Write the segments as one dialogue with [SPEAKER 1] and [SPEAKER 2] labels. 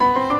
[SPEAKER 1] Thank you.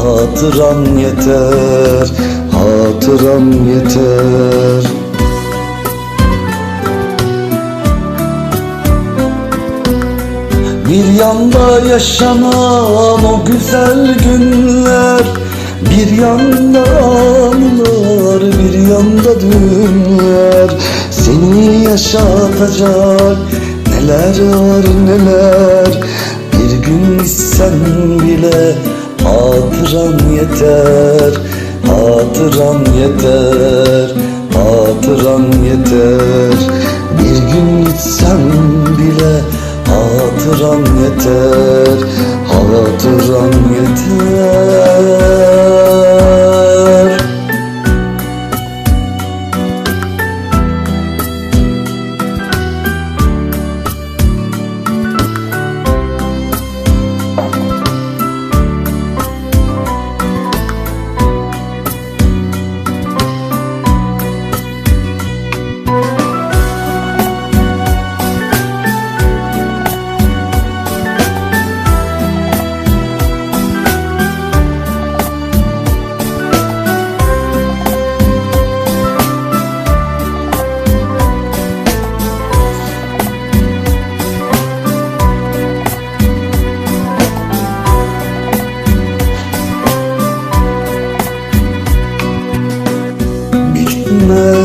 [SPEAKER 1] hatıran yeter Hatıran yeter. Bir yanda yaşanan o güzel günler Bir yanda anılar, bir yanda düğünler. Seni yaşatacak neler var neler Bir gün gitsen bile hatıran yeter Hatıran yeter, hatıran yeter. Bir gün gitsem bile Hatıran yeter, hatıran yeter